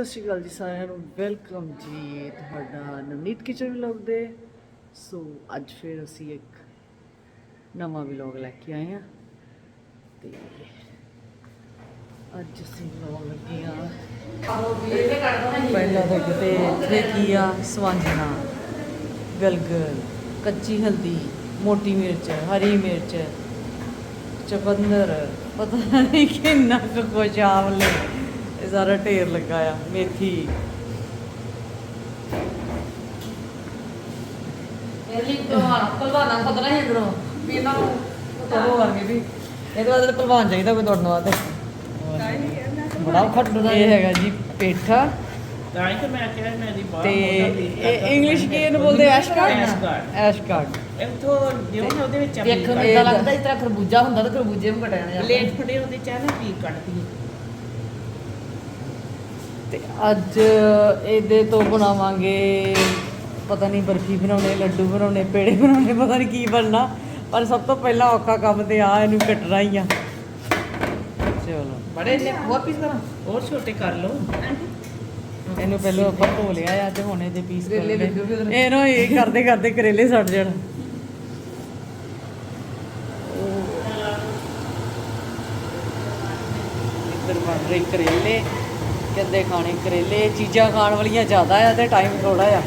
ਸਤਿ ਸ਼੍ਰੀ ਅਕਾਲ ਜੀ ਸਾਰਿਆਂ ਨੂੰ। ਵੈਲਕਮ ਜੀ ਤੁਹਾਡਾ ਨਵਨੀਤ ਕਿਚਨ ਵਲੌਗ ਦੇ। ਸੋ ਅੱਜ ਫਿਰ ਅਸੀਂ ਇੱਕ ਨਵਾਂ ਵਲੌਗ ਲੈ ਕੇ ਆਏ ਹਾਂ। ਤੇ ਅੱਜ ਅਸੀਂ ਵਲੌਗ ਲੱਗੇ ਆ ਪਹਿਲਾਂ ਤਾਂ ਕਿਤੇ ਇੱਥੇ ਕੀ ਆ? ਸਵਾਂਜਣਾ, ਗਲਗਲ, ਕੱਚੀ ਹਲਦੀ, ਮੋਟੀ ਮਿਰਚ, ਹਰੀ ਮਿਰਚ ਚਕੰਦਰ ਪਤਾ ਨਹੀਂ ਕਿੰਨਾ ਕੁ ਕੁਝ ਆਵਲੇ ਇਹ ਸਾਰਾ ਢੇਰ ਲੱਗਾ ਆ ਮੇਥੀ। ਇਹਲੀ ਪਹਿਲਵਾਨ ਪਹਿਲਵਾਨਾਂ ਨੂੰ ਪਤਾ ਨਹੀਂ ਇਧਰੋਂ ਵੀ ਇਹਨਾਂ ਨੂੰ ਚਲੋ ਵਰਗੇ ਵੀ। ਇਹਦੇ ਵਾਸਤੇ ਪਹਿਲਵਾਨ ਚਾਹੀਦਾ ਕੋਈ ਦੌੜਨ ਵਾਸਤੇ। ਬੜਾ ਔਖਾ ਟੁੱਟਦਾ ਇਹ ਹੈਗਾ ਜੀ ਪੇਠਾ। ਤਾਂ ਹੀ ਤਾਂ ਮੈਂ ਕਿਹਾ ਮੇਰੀ ਬਾਹ ਤੇ ਇਹ ਇੰਗਲਿਸ਼ ਕੀ ਇਹਨੂੰ ਬੋਲਦੇ? ਐਸ਼ਕਾਰਡ ਐਸ਼ਕਾਰਡ। ਐਸ਼ਕਾਰਡ ਇੱਥੋਂ ਜਿਉਂ ਨਾ ਉਹਦੇ ਵਿੱਚ ਵੇਖਣ ਨੂੰ ਲੱਗਦਾ ਜਿਸ ਤਰ੍ਹਾਂ ਖਰਬੂਜਾ ਹੁੰਦਾ ਤਾਂ ਖਰਬੂਜੇ ਨੂੰ ਕਟਿਆ ਜਾਂਦਾ ਪਲੇਟ ਫੜੇ ਉਹਦੇ ਚ ਆ ਨਾ ਪੀ ਕੱਢਦੀ ਤੇ ਅੱਜ ਇਹਦੇ ਤੋਂ ਬਣਾਵਾਂਗੇ ਪਤਾ ਨਹੀਂ ਬਰਫੀ ਬਣਾਉਣੇ ਲੱਡੂ ਬਣਾਉਣੇ ਪੇੜੇ ਬਣਾਉਣੇ ਪਤਾ ਨਹੀਂ ਕੀ ਬਣਨਾ। ਪਰ ਸਭ ਤੋਂ ਪਹਿਲਾਂ ਔਖਾ ਕੰਮ ਤੇ ਆ ਇਹਨੂੰ ਕੱਟਣਾ ਹੀ ਆ। ਚਲੋ। ਬੜੇ ਨੇ ਹੋਰ ਪੀਸ ਕਰਾਂ ਹੋਰ ਛੋਟੇ ਕਰ ਲਓ। ਇਹਨੂੰ ਪਹਿਲਾਂ ਆਪਾਂ ਧੋ ਲਿਆ ਆ ਤੇ ਹੁਣ ਇਹਦੇ ਪੀਸ ਕਰਨੇ। ਇਹ ਕਰਦੇ ਕਰਦੇ ਕਰੇਲੇ ਸੜ ਜਾਣ। ਇੱਧਰ ਬਣ ਰਹੇ ਕਰੇਲੇ। ਕਹਿੰਦੇ ਖਾਣੇ, ਕਰੇਲੇ ਚੀਜ਼ਾਂ ਖਾਣ ਵਾਲੀਆਂ ਜ਼ਿਆਦਾ ਆ ਤੇ ਟਾਈਮ ਥੋੜਾ ਆ।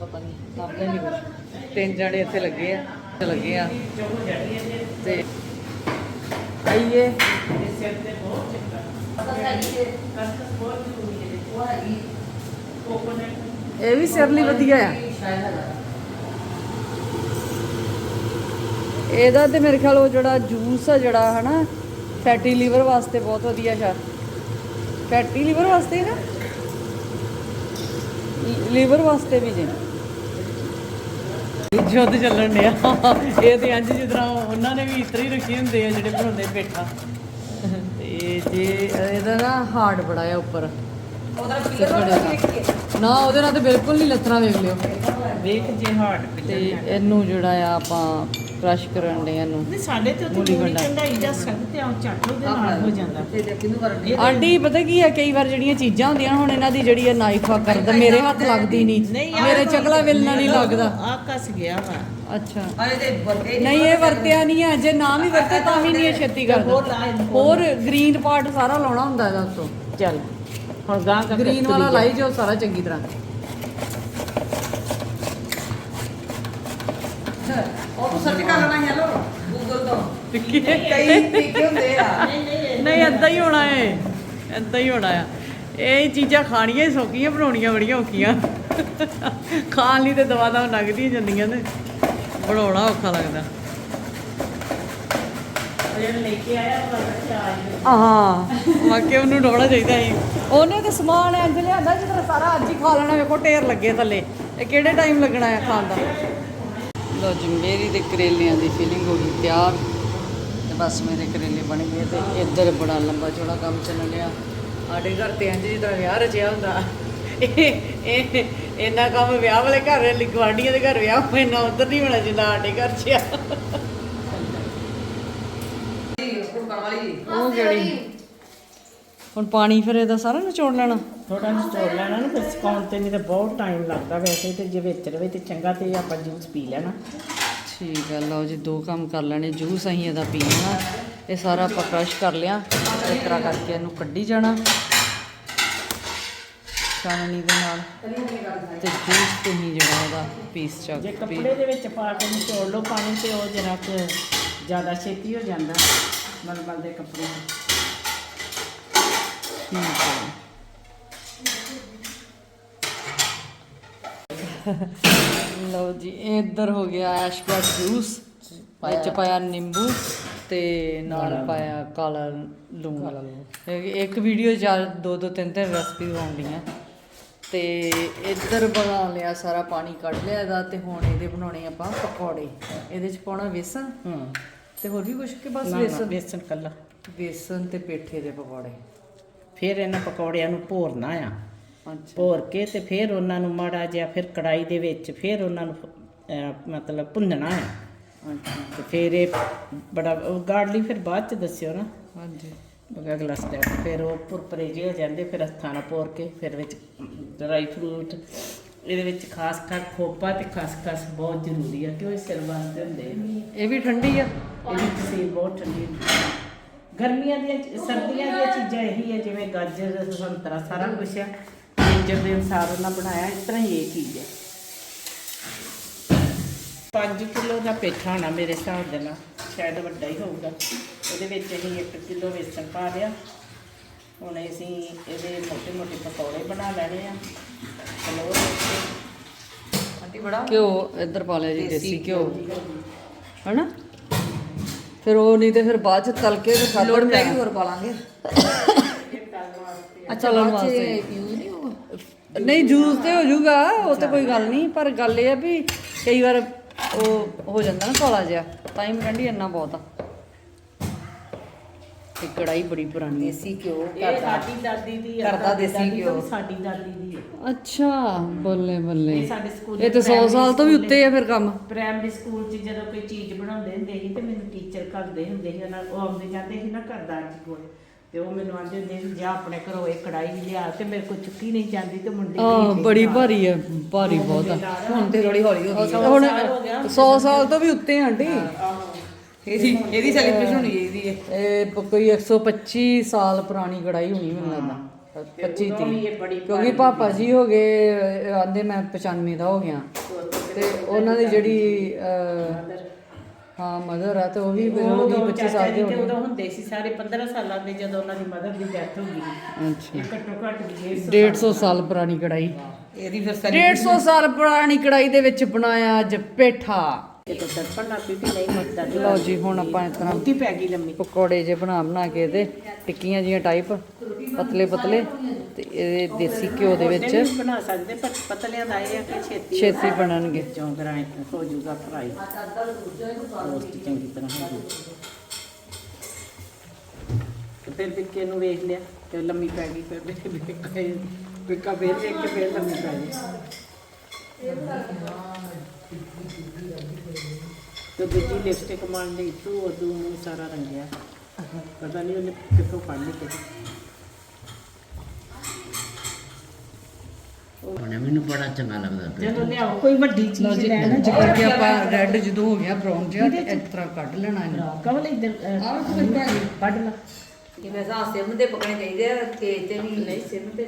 ਪਤਾ ਨਹੀਂ ਲੱਭਦਾ ਨਹੀਂ ਕੁਝ ਤਿੰਨ ਜਣੇ ਇੱਥੇ ਲੱਗੇ ਆ ਲੱਗੇ ਆ। ਤੇ ਆਈਏ। ਇਹ ਵੀ ਸਿਰ ਲਈ ਵਧੀਆ ਆ। ਇਹਦਾ ਤੇ ਮੇਰੇ ਖਿਆਲ ਉਹ ਜਿਹੜਾ ਜੂਸ ਆ ਜਿਹੜਾ ਹਨਾ ਫੈਟੀ ਲੀਵਰ ਵਾਸਤੇ ਬਹੁਤ ਵਧੀਆ ਸ਼ਾ ਫੈਟੀ ਲੀਵਰ ਵਾਸਤੇ ਨਾ ਲੀਵਰ ਵਾਸਤੇ ਵੀ ਜੀ। ਜੁੱਧ ਚੱਲਣ ਡਿਆ। ਇਹ ਤੇ ਅੰਜ ਤਰ੍ਹਾਂ ਉਹਨਾਂ ਨੇ ਵੀ ਇਤਰੀ ਰੱਖੀ ਹੁੰਦੇ ਆ ਜਿਹੜੇ ਬਣਾਉਂਦੇ ਪੇਠਾ। ਤੇ ਜੇ ਇਹਦਾ ਨਾ ਹਾਰਡ ਬੜਾ ਆ ਉੱਪਰ। ਨਾ ਉਹਦੇ ਨਾਲ ਤੇ ਬਿਲਕੁਲ ਨਹੀਂ ਲੱਥਣਾ ਵੇਖ ਲਿਓ। ਵੇਖ ਜੇ ਹਾਰਟ ਤੇ ਇਹਨੂੰ ਜਿਹੜਾ ਆ ਆਪਾਂ ਕ੍ਰਸ਼ ਕਰਨ ਦੇ ਇਹਨੂੰ। ਨਹੀਂ ਸਾਡੇ ਤੇ ਉੱਥੇ ਮੂਲੀ। ਕੰਢਾਈ ਜਾ ਸਕਦੇ ਆ ਝੱਟ ਉਹਦੇ ਨਾਲ ਹੋ ਜਾਂਦਾ। ਤੇ ਆਂਟੀ ਪਤਾ ਕੀ ਆ ਕਈ ਵਾਰ ਜਿਹੜੀਆਂ ਚੀਜ਼ਾਂ ਹੁੰਦੀਆਂ ਨਾ, ਹੁਣ ਇਹਨਾਂ ਦੀ ਜਿਹੜੀ ਨਾਈਫ ਆ ਕਰਦਾ ਮੇਰੇ ਹੱਥ ਲੱਗਦੀ ਨਹੀਂ। ਮੇਰੇ ਚਕਲਾ ਵੇਲਣਾ ਨਹੀਂ ਲੱਗਦਾ। ਆ ਕਸ ਗਿਆ ਵਾ। ਅੱਛਾ। ਤੇ ਨਹੀਂ ਇਹ ਵਰਤਿਆ ਨਹੀਂ ਹੈ ਜੇ ਨਾ ਵੀ ਵਰਤੇ ਤਾਂ ਵੀ ਨਹੀਂ ਇਹ ਛੇਤੀ ਕਰਦਾ। ਹੋਰ ਗ੍ਰੀਨ ਪਾਰਟ ਸਾਰਾ ਲਾਉਣਾ ਹੁੰਦਾ ਇਹਦਾ ਉੱਤੋਂ। ਚੱਲ ਹੁਣ ਗਾਂ ਗਾਂ ਗ੍ਰੀਨ ਵਾਲਾ ਲਾਈ ਜਾਓ ਸਾਰਾ ਚੰਗੀ ਤਰ੍ਹਾਂ। ਉਹ ਤੂੰ ਸਰਚ ਕਰ ਲੈਣਾ ਹੈਲੋ ਗੂਗਲ ਤੋਂ। ਟਿੱਕੀ ਕਈ ਤਰੀਕੇ ਹੁੰਦੇ ਆ। ਨਹੀਂ ਏਦਾਂ ਹੀ ਹੋਣਾ ਏ। ਏਦਾਂ ਹੀ ਹੋਣਾ ਆ। ਇਹ ਚੀਜ਼ਾਂ ਖਾਣੀਆਂ ਹੀ ਸੌਖੀਆਂ ਬਣਾਉਣੀਆਂ ਬੜੀਆਂ ਔਖੀਆਂ। ਖਾਣ ਲਈ ਤੇ ਦਵਾ ਦਵਾ ਲੱਗਦੀਆਂ ਜਾਂਦੀਆਂ ਨੇ। ਬਣਾਉਣਾ ਔਖਾ ਲੱਗਦਾ। ਹਾਂ ਵਾਕੇ ਉਹਨੂੰ ਡੋਣਾ ਚਾਹੀਦਾ ਸੀ। ਉਹਨੇ ਤੇ ਸਮਾਨ ਇੰਜ ਲਿਆਂਦਾ ਜਿਹੜਾ ਸਾਰਾ ਅੱਜ ਹੀ ਖਾ ਲੈਣਾ ਵੇਖੋ ਢੇਰ ਲੱਗੇ ਥੱਲੇ। ਇਹ ਕਿਹੜੇ ਟਾਈਮ ਲੱਗਣਾ ਆ ਖਾਣ ਦਾ? ਲੋ ਜੀ ਮੇਰੀ ਤੇ ਕਰੇਲਿਆਂ ਦੀ ਫੀਲਿੰਗ ਹੋ ਗਈ ਤਿਆਰ। ਤੇ ਬਸ ਮੇਰੇ ਕਰੇਲੇ ਬਣ ਗਏ ਤੇ ਇੱਧਰ ਬੜਾ ਲੰਬਾ ਚੌੜਾ ਕੰਮ ਚੱਲ ਰਿਹਾ ਸਾਡੇ ਘਰ ਤੇ ਇੰਜ ਜਿੱਦਾਂ ਵਿਆਹ ਰਚਿਆ ਹੁੰਦਾ। ਇਹ ਇਹ ਇੰਨਾ ਕੰਮ ਵਿਆਹ ਵਾਲੇ ਘਰ ਲਿਗਵਾਡੀਆਂ ਦੇ ਘਰ ਵਿਆਹ ਹੋਏ ਨਾ ਉਧਰ ਨਹੀਂ ਹੋਣਾ ਜਿੰਨਾ ਸਾਡੇ ਘਰ 'ਚ ਆ। ਉਹ ਕਿਹੜੀ? ਹੁਣ ਪਾਣੀ ਫਿਰ ਇਹਦਾ ਸਾਰਾ ਨਿਚੋੜ ਲੈਣਾ। ਥੋੜਾ ਸਟੋਰ ਲੈਣਾ ਨਾ ਫਿਰ ਸੁਕਾਉਣ ਤੇ ਨਹੀਂ ਤਾਂ ਬਹੁਤ ਟਾਈਮ ਲੱਗਦਾ ਵੈਸੇ ਤੇ ਜੇ ਵਿੱਚ ਰਵੇ ਤੇ ਚੰਗਾ ਤੇ ਆਪਾਂ ਜੂਸ ਪੀ ਲੈਣਾ। ਠੀਕ ਹੈ ਲਓ ਜੀ ਦੋ ਕੰਮ ਕਰ ਲੈਣੇ ਜੂਸ ਅਸੀਂ ਇਹਦਾ ਪੀ ਲੈਣਾ। ਇਹ ਸਾਰਾ ਆਪਾਂ ਕ੍ਰਸ਼ ਕਰ ਲਿਆ ਇਸ ਤਰ੍ਹਾਂ ਕਰਕੇ ਇਹਨੂੰ ਕੱਢੀ ਜਾਣਾ। ਛਾਨਣੀ ਦੇ ਨਾਲ। ਤੇ ਜੂਸ ਤੇ ਹੀ ਜਿਹੜਾ ਇਹਦਾ ਪੀਸ ਚੱਕ ਜੇ ਕੱਪੜੇ ਦੇ ਵਿੱਚ ਪਾ ਕੇ ਨਿਚੋੜ ਲਓ ਪਾਣੀ ਤੇ ਉਹ ਜਰਾ ਕੁ ਜ਼ਿਆਦਾ ਛੇਤੀ ਹੋ ਜਾਂਦਾ ਮਲਮਲ ਦੇ ਕੱਪੜੇ। ਠੀਕ ਹੈ। ਲਓ ਜੀ ਇੱਧਰ ਹੋ ਗਿਆ ਐਸ਼ਕਾ ਜੂਸ ਵਿੱਚ ਪਾਇਆ ਨਿੰਬੂ ਤੇ ਨਾਲ ਪਾਇਆ ਕਾਲਾ ਲੂਣ। ਇਹ- ਇੱਕ ਵੀਡੀਓ ਜਾਂ ਦੋ ਦੋ ਤਿੰਨ ਤਿੰਨ ਰੈਸਪੀ ਬਣਾਉਂਦੀਆਂ। ਤੇ ਇੱਧਰ ਬਣਾ ਲਿਆ ਸਾਰਾ ਪਾਣੀ ਕੱਢ ਲਿਆ ਇਹਦਾ ਤੇ ਹੁਣ ਇਹਦੇ ਬਣਾਉਣੇ ਆਪਾਂ ਪਕੌੜੇ। ਇਹਦੇ ਚ ਪਾਉਣਾ ਵੇਸਣ? ਹੂੰ। ਤੇ ਹੋਰ ਵੀ ਕੁਝ ਕਿ ਬਸ ਵੇਸਣ? ਬੇਸਨ ਕੱਲਾ। ਵੇਸਣ ਤੇ ਪੇਠੇ ਦੇ ਪਕੌੜੇ। ਫਿਰ ਇਹਨਾਂ ਪਕੌੜਿਆਂ ਨੂੰ ਭੋਰਨਾ ਆ। ਅੱਛਾ। ਭੋਰ ਕੇ ਤੇ ਫਿਰ ਉਹਨਾਂ ਨੂੰ ਮਾੜਾ ਜਿਹਾ ਫਿਰ ਕੜਾਈ ਦੇ ਵਿੱਚ ਫਿਰ ਉਹਨਾਂ ਨੂੰ ਮਤਲਬ ਭੁੰਨਣਾ ਆ। ਅੱਛਾ। ਤੇ ਫਿਰ ਇਹ ਬੜਾ ਗਾੜਲੀ ਫਿਰ ਬਾਅਦ ਚ ਦੱਸਿਓ ਨਾ। ਹਾਂਜੀ। ਅਗਲਾ ਸਟੈਪ ਫਿਰ ਉਹ ਪੁਰਪਰੇ ਜਿਹੇ ਹੋ ਜਾਂਦੇ ਫਿਰ ਹੱਥਾਂ ਨਾਲ ਪੋਰ ਕੇ ਫਿਰ ਵਿੱਚ ਡਰਾਈ ਫਰੂਟ ਇਹਦੇ ਵਿੱਚ ਖਾਸ ਕਰ ਖੋਪਾ ਤੇ ਖਸਖਸ ਬਹੁਤ ਜ਼ਰੂਰੀ ਆ ਕਿਉਂ ਇਹ ਸਿਰ ਵਾਸਤੇ ਹੁੰਦੇ। ਇਹ ਵੀ ਠੰਡੀ ਆ? ਇਹਦੀ ਤਸੀਰ ਬਹੁਤ ਠੰਡੀ ਗਰਮੀਆਂ ਦੀਆਂ ਸਰਦੀਆਂ ਦੀਆਂ ਚੀਜ਼ਾਂ ਇਹੀ ਹੈ ਜਿਵੇਂ ਗਾਜਰ ਸੰਤਰਾ ਸਾਰਾ ਕੁਝ ਹੈ ਗਾਜਰ ਦੇ ਅਨੁਸਾਰ ਉਹਨਾਂ ਬਣਾਇਆ ਇਸ ਤਰ੍ਹਾਂ ਹੀ ਇਹ ਚੀਜ਼ ਹੈ 5 ਕਿਲੋ ਦਾ ਪੇਠਾ ਹੋਣਾ ਮੇਰੇ ਹਿਸਾਬ ਦੇ ਨਾਲ ਸ਼ਾਇਦ ਵੱਡਾ ਹੀ ਹੋਊਗਾ। ਉਹਦੇ ਵਿੱਚ ਅਸੀਂ 1 ਕਿਲੋ ਵੇਸਣ ਪਾ ਲਿਆ। ਹੁਣ ਅਸੀਂ ਇਹਦੇ ਮੋਟੇ ਮੋਟੇ ਪਕੌੜੇ ਬਣਾ ਲੈਣੇ ਆ। ਫਲੋਰ ਆਂਟੀ ਬੜਾ ਘਿਓ ਇੱਧਰ ਪਾ ਲਿਆ ਜੀ ਦੇਸੀ ਘਿਓ। ਹਨਾ? ਫਿਰ ਉਹ ਨਹੀਂ ਤੇ ਫਿਰ ਬਾਅਦ ਚ ਤਲ ਕੇ ਫਿਰ ਲੋੜ ਖਾਧਾ ਪੈਗੀ ਹੋਰ ਪਾ ਲਾਂਗੇ। ਅੱਛਾ ਬਾਅਦ ਵਾਸਤੇ। ਯੂਜ਼ ਨਹੀਂ ਹੋਊਗਾ। ਨਹੀਂ ਜੂਸ ਤੇ ਹੋ ਜਾਊਗਾ ਉਹ ਤੇ ਕੋਈ ਗੱਲ ਨਹੀਂ ਪਰ ਗੱਲ ਇਹ ਆ ਵੀ ਕਈ ਵਾਰ ਉਹ ਹੋ ਜਾਂਦਾ ਨਾ ਕੋਲਾ ਜਿਹਾ ਤਾਂ ਹੀ ਮੈਂ ਕਹਿੰਦੀ ਇੰਨਾ ਬਹੁਤ ਆ। ਇਹ ਕੜਾਈ ਬੜੀ ਪੁਰਾਣੀ ਹੈ ਦੇਸੀ ਘਿਓ ਇਹ ਸਾਡੀ ਦਾਦੀ ਦੀ ਆ, ਘਰ ਦਾ ਦਾਦੀ ਦੇਸੀ ਦਾਦੀ ਤੋਂ ਘਿਓ। ਵੀ ਸਾਡੀ ਦਾਦੀ ਦੀ ਹੈ ਅੱਛਾ ਬੱਲੇ ਬੱਲੇ ਇਹ ਸਾਡੇ ਸਕੂਲ ਇਹ ਤੇ 100 ਸਾਲ ਤੋਂ ਵੀ ਉੱਤੇ ਆ ਫਿਰ ਕੰਮ ਪ੍ਰਾਇਮਰੀ ਸਕੂਲ 'ਚ ਜਦੋਂ ਕੋਈ ਚੀਜ਼ ਬਣਾਉਂਦੇ ਹੁੰਦੇ ਸੀ ਤੇ ਮੈਨੂੰ ਟੀਚਰ ਕਰਦੇ ਹੁੰਦੇ ਸੀ ਉਹਨਾਂ ਉਹ ਆਉਂਦੇ ਜਾਂਦੇ ਸੀ ਨਾ ਘਰਦਾਰ ਜੀ ਕੋਲ ਤੇ ਉਹ ਮੈਨੂੰ ਆਂਦੇ ਹੁੰਦੇ ਸੀ ਜਾ ਆਪਣੇ ਘਰੋਂ ਇਹ ਕੜਾਈ ਲਿਆ ਤੇ ਮੇਰੇ ਕੋਲ ਚੁੱਕੀ ਨਹੀਂ ਜਾਂਦੀ ਤੇ ਮੁੰਡੇ ਆ ਬੜੀ। ਭਾਰੀ ਹੈ ਭਾਰੀ ਬਹੁਤ ਆ ਹੁਣ ਤੇ ਥੋੜੀ ਹੌਲੀ ਹੋ ਗਈ। ਹੁਣ ਸਾਲ ਹੋ ਗਿਆ। 100 ਸਾਲ ਤੋਂ ਵੀ ਉੱਤੇ ਆ ਆਂਟੀ ਇਹਦੀ ਇਹਦੀ ਸੈਲੀਬ੍ਰੇਸ਼ਨ ਹੋਣੀ ਚਾਹੀਦੀ ਹੈ। ਇਹ ਪ- ਕੋਈ 125 ਸਾਲ ਪੁਰਾਣੀ ਕੜਾਈ ਹੋਣੀ ਮੈਨੂੰ ਲੱਗਦਾ। 25 ਉਦੋਂ ਵੀ ਤੀਹ। ਇਹ ਬੜੀ ਕਿਉਂਕਿ ਪਾਪਾ ਜੀ ਹੋ ਗਏ ਆਂਦੇ ਮੈਂ 95 ਦਾ ਹੋ ਗਿਆ। ਤੇ ਉਹਨਾਂ ਦੀ ਜਿਹੜੀ ਅਹ, ਹਾਂ ਮਦਰ ਆ ਤੇ ਉਹ ਵੀ ਉਹ 20 25 25 ਸਾਲ ਦੇ ਹੋਣੇ। ਉਦੋਂ ਹੁੰਦੇ ਸੀ ਸਾਰੇ 15 ਸਾਲਾਂ ਦੇ ਜਦੋਂ ਉਹਨਾਂ ਦੀ ਮਦਰ ਦੀ ਡੈਥ ਹੋ ਗਈ। ਅੱਛਾ। ਇਹ ਘੱਟੋ ਘੱਟ ਵੀ 150 150 ਸਾਲ। ਪੁਰਾਣੀ ਕੜਾਈ ਇਹਦੀ ਫਿਰ celebration 150 ਸਾਲ ਪੁਰਾਣੀ ਕੜਾਈ ਦੇ ਵਿੱਚ ਬਣਾਇਆ ਅੱਜ ਪੇਠਾ। ਨਹੀਂ ਲਓ ਜੀ ਹੁਣ ਆਪਾਂ ਇਸ ਤਰ੍ਹਾਂ ਬਹੁਤੀ ਪੈ ਗਈ ਲੰਮੀ। ਪਕੌੜੇ ਜੇ ਬਣਾ ਬਣਾ ਕੇ ਇਹਦੇ ਟਿੱਕੀਆਂ ਜੀਆਂ ਟਾਈਪ ਪਤਲੇ ਪਤਲੇ ਤੇ ਇਹਦੇ ਦੇਸੀ ਘਿਓ ਦੇ ਵਿੱਚ ਬਣਾ ਸਕਦੇ ਪਰ ਪਤਲਿਆਂ ਦਾ ਇਹ ਆ ਕਿ ਛੇਤੀ ਛੇਤੀ ਬਣਨਗੇ। ਚੋਂ ਗਰਾਈ ਹੋ ਜਾਊਗਾ ਫਰਾਈ ਰੋਸਟ ਚੰਗੀ ਤਰ੍ਹਾਂ ਹੋ ਜਾਊ। ਤੇ ਫਿਰ ਵਿੱਕੇ ਨੂੰ ਵੇਖ ਲਿਆ ਤੇ ਲੰਮੀ ਪੈ ਗਈ ਫਿਰ ਵਿੱਕੇ ਵਿੱਕਾ ਫੇਰ ਵੇਖ ਕੇ ਫੇਰ ਲੰਮੀ ਪੈ ਗਈ। ਤੇ ਦੂਜੀ ਲਿਪਸਟਿਕ ਮਾਰਨ ਲਈ ਤੂੰ ਉਦੋਂ ਮੂੰਹ ਸਾਰਾ ਰੰਗਿਆ। ਪਤਾ ਨਹੀਂ ਉਹਨੇ ਕਿੱਥੋਂ ਫੜ ਲਈ ਕਿਤੇ। ਹੁਣ ਮੈਨੂੰ ਬੜਾ ਚੰਗਾ ਲੱਗਦਾ ਪਿਆ। ਜਦੋਂ ਲਿਆਓ। ਕੋਈ ਵੱਡੀ ਲਓ ਚੀਜ਼ ਜੀ ਲੈਣਾ ਇੰਜ ਕਰਕੇ ਆਪਾਂ ਰੈੱਡ ਜਦੋਂ ਹੋ ਗਿਆ ਬ੍ਰਾਊਨ ਜਿਹਾ ਤੇ ਇਸ ਤਰ੍ਹਾਂ ਕੱਢ ਲੈਣਾ ਇਹਨੂੰ। ਕਵਲ ਇੱਧਰ ਅਹ, ਕੱਢ ਲਾ। ਇਹ ਮੈਂ ਸਾਹ ਸਿਮ ਦੇ ਪਕਣੇ ਚਾਹੀਦੇ ਆ ਤੇਜ਼ ਤੇ ਵੀ ਨਹੀਂ ਸਿਰ ਤੇ।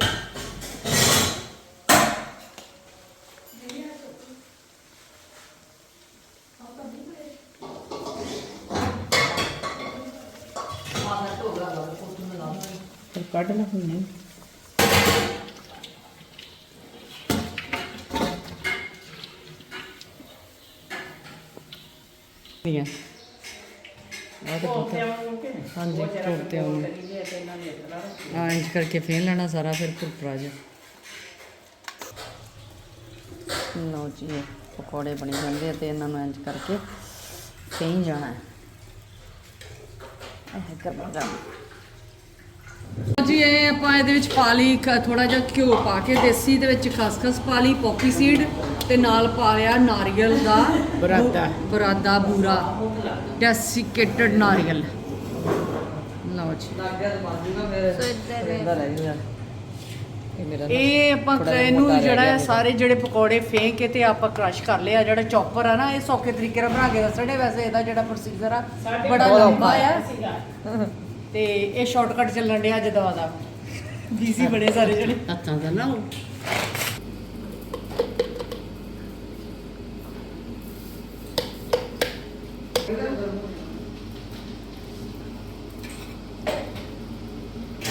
ਕੱਢ ਲਾ ਹੁਣ। ਨਹੀਂ ਦੀਆਂ ਆਹ ਤੇ ਉਹ ਪਤਾ ਤੇ ਆਉਂਗੇ ਹਾਂਜੀ ਕੋਫਤੇ ਆਉਣੇ ਆ ਇੰਜ ਕਰਕੇ ਫੇਰ ਲੈਣਾ ਸਾਰਾ ਫਿਰ ਕੁਰਕਰਾ ਜਾ ਲਓ ਜੀ ਪਕੌੜੇ ਬਣੇ ਜਾਂਦੇ ਆ ਤੇ ਇਹਨਾਂ ਨੂੰ ਇੰਜ ਕਰਕੇ ਫੇਂ ਜਾਣਾ ਹੈ। ਇਹ ਕਰਨਾ ਗਰਮ ਜੀ ਇਹ ਆਪਾਂ ਇਹਦੇ ਵਿੱਚ ਪਾ ਲਈ ਥੋੜਾ ਜਿਹਾ ਘਿਓ ਪਾ ਕੇ ਦੇਸੀ ਦੇ ਵਿੱਚ ਖਸਖਸ ਪਾ ਲਈ ਪੋਪੀ ਸੀਡ ਤੇ ਨਾਲ ਪਾ ਲਿਆ ਨਾਰੀਅਲ ਦਾ ਬਰਾਦਾ। ਬਰਾਦਾ ਬੂਰਾ ਡੈਸੀਕੇਟਡ ਨਾਰੀਅਲ। ਲਓ ਜੀ। ਇਹ ਆਪਾਂ ਇਹਨੂੰ ਜਿਹੜਾ ਸਾਰੇ ਜਿਹੜੇ ਪਕੌੜੇ ਫੇਂਕ ਕੇ ਤੇ ਆਪਾਂ ਕ੍ਰਸ਼ ਕਰ ਲਿਆ ਜਿਹੜਾ ਚੌਪਰ ਆ ਨਾ ਇਹ ਸੌਖੇ ਤਰੀਕੇ ਨਾਲ ਬਣਾ ਕੇ ਦੱਸਣੇ ਵੈਸੇ ਇਹਦਾ ਜਿਹੜਾ ਪ੍ਰੋਸੀਜਰ ਆ ਬੜਾ ਲੰਬਾ ਆ। ਤੇ ਇਹ ਸ਼ਾਰਟਕਟ ਚੱਲਣ ਡਿਆ ਜਦਵਾ ਦਾ। ਬੀਜ਼ੀ ਬੜੇ ਸਾਰੇ ਜਿਹੜੇ ਹੱਥਾਂ ਦਾ ਨਾ ਉਹ।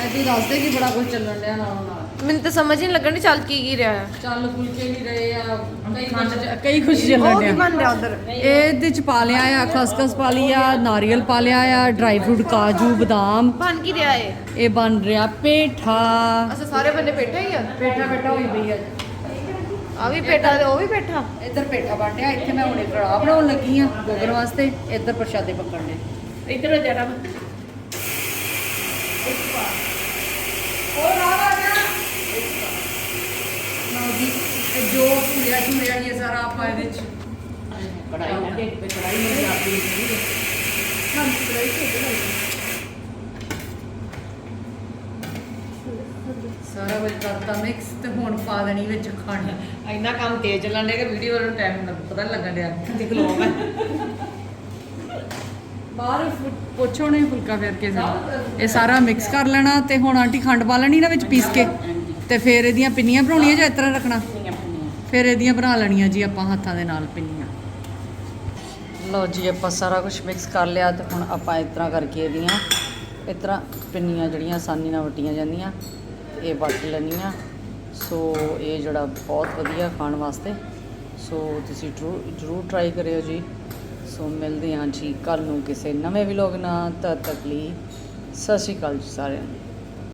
ਐਦੀ ਦੱਸਦੇ ਕਿ ਬੜਾ ਕੁਝ ਚੱਲਣ ਡਿਆ ਨਾਲ ਨਾਲ। ਮੈਨੂੰ ਤਾਂ ਸਮਝ ਹੀ ਨਹੀਂ ਲੱਗਣ ਦੀ ਚੱਲ ਕੀ ਕੀ ਰਿਹਾ ਹੈ ਚੱਲ ਫੁਲਕੇ ਵੀ ਰਹੇ ਆ ਕਈ ਕੁਝ ਕਈ ਕੁਝ ਚੱਲਣ ਉਹ ਕੀ ਬਣ ਰਿਹਾ ਉਧਰ। ਇਹਦੇ ਚ ਪਾ ਲਿਆ ਆ ਖਸਖਸ ਪਾ ਲਈ ਆ ਨਾਰੀਅਲ ਪਾ ਲਿਆ ਆ ਡਰਾਈ ਫਰੂਟ ਕਾਜੂ ਬਦਾਮ। ਬਣ ਕੀ ਰਿਹਾ ਹੈ ਇਹ ਬਣ ਰਿਹਾ ਪੇਠਾ। ਅਸਾਂ ਸਾਰੇ ਬੰਦੇ ਬੈਠੇ ਹੀ ਆ? ਪੇਠਾ ਪੇਠਾ ਹੋਈ ਪਈ ਆ। ਆ ਵੀ ਬੈਠਾ ਤੇ ਉਹ ਵੀ ਬੈਠਾ ਇੱਧਰ ਪੇਠਾ ਬਣ ਰਿਹਾ ਇੱਥੇ ਮੈਂ ਹੁਣੇ ਕੜਾਹ ਬਣਾਉਣ ਲੱਗੀ ਆ ਗੋਗਰ ਵਾਸਤੇ। ਇੱਧਰ ਪ੍ਰਸ਼ਾਦੇ ਪਕੜਨੇ ਇਧਰ ਜਰਾ ਲਓ ਜੀ ਇਹ ਜੋ ਇਹ ਸਾਰਾ ਆਪਾਂ ਇਹਦੇ ਚ। ਕੜਾਈ ਨਾ ਦੇ ਕੜਾਈ ਮੇਰੀ ਆਪਦੀ ਨਹੀਂ ਹਾਂਜੀ ਕੜਾਈ ਚ ਸਾਰਾ ਕੁਝ ਕਰਤਾ ਮਿਕਸ ਤੇ ਹੁਣ ਪਾ ਦੇਣੀ ਵਿੱਚ ਖਾਣੀ। ਇੰਨਾ ਕੰਮ ਤੇਜ਼ ਚੱਲਣ ਡਿਆ ਕਿ ਵੀਡੀਓ ਵਾਲਾ ਟਾਈਮ ਪਤਾ ਨਹੀਂ ਲੱਗਣ ਡਿਆ। ਕਿ ਖਲੋਮ ਹੈ ਬਾਹਰ ਪੁੱਛੋ ਨੇ ਫੁਲਕਾ ਫੇਰ ਕੇ। ਇਹ ਸਾਰਾ ਮਿਕਸ ਕਰ ਲੈਣਾ ਤੇ ਹੁਣ ਆਂਟੀ ਖੰਡ ਪਾ ਲੈਣੀ ਨਾ ਵਿੱਚ ਪੀਸ ਕੇ। ਤੇ ਫਿਰ ਇਹਦੀਆਂ ਪਿੰਨੀਆਂ ਬਣਾਉਣੀਆਂ ਜਾਂ ਇਸ ਤਰ੍ਹਾਂ ਰੱਖਣਾ? ਫਿਰ ਇਹਦੀਆਂ ਬਣਾ ਲੈਣੀਆਂ ਜੀ ਆਪਾਂ ਹੱਥਾਂ ਦੇ ਨਾਲ ਪਿੰਨੀਆਂ। ਲਓ ਜੀ, ਆਪਾਂ ਸਾਰਾ ਕੁਝ ਮਿਕਸ ਕਰ ਲਿਆ ਤੇ ਹੁਣ ਆਪਾਂ ਇਸ ਤਰ੍ਹਾਂ ਕਰਕੇ ਇਹਦੀਆਂ, ਇਸ ਤਰ੍ਹਾਂ ਪਿੰਨੀਆਂ ਜਿਹੜੀਆਂ ਆਸਾਨੀ ਨਾਲ ਵਟੀਆਂ ਜਾਂਦੀਆਂ, ਇਹ ਵੱਟ ਲੈਣੀਆਂ। ਸੋ ਇਹ ਜਿਹੜਾ ਬਹੁਤ ਵਧੀਆ ਖਾਣ ਵਾਸਤੇ, ਸੋ ਤੁਸੀਂ ਜ਼ਰੂਰ ਜ਼ਰੂਰ ਟਰਾਈ ਕਰਿਓ ਜੀ। ਸੋ ਮਿਲਦੇ ਹਾਂ ਜੀ ਕੱਲ ਨੂੰ ਕਿਸੇ ਨਵੇਂ ਵਲੌਗ ਨਾਲ, ਤਦ ਤੱਕ ਲਈ ਸਤਿ ਸ਼੍ਰੀ ਅਕਾਲ ਜੀ ਸਾਰਿਆਂ ਨੂੰ।